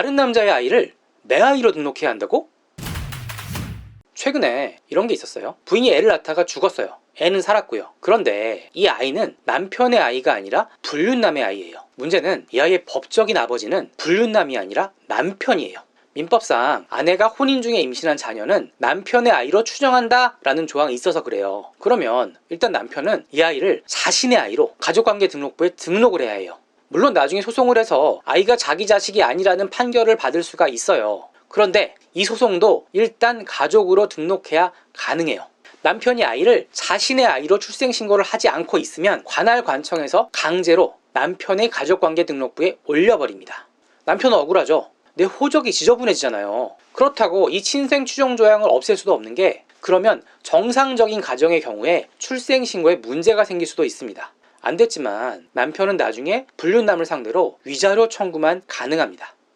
다른 남자의 아이를 내 아이로 등록해야 한다고? 최근에 이런 게 있었어요. 부인이 애를 낳다가 죽었어요. 애는 살았고요. 그런데 이 아이는 남편의 아이가 아니라 불륜남의 아이예요. 문제는 이 아이의 법적인 아버지는 불륜남이 아니라 남편이에요. 민법상 아내가 혼인 중에 임신한 자녀는 남편의 아이로 추정한다라는 조항이 있어서 그래요. 그러면 일단 남편은 이 아이를 자신의 아이로 가족관계 등록부에 등록을 해야 해요. 물론 나중에 소송을 해서 아이가 자기 자식이 아니라는 판결을 받을 수가 있어요. 그런데 이 소송도 일단 가족으로 등록해야 가능해요. 남편이 아이를 자신의 아이로 출생신고를 하지 않고 있으면 관할 관청에서 강제로 남편의 가족관계 등록부에 올려버립니다. 남편은 억울하죠. 내 호적이 지저분해지잖아요. 그렇다고 이 친생 추정 조항을 없앨 수도 없는 게 그러면 정상적인 가정의 경우에 출생신고에 문제가 생길 수도 있습니다. 안 됐지만 남편은 나중에 불륜남을 상대로 위자료 청구만 가능합니다.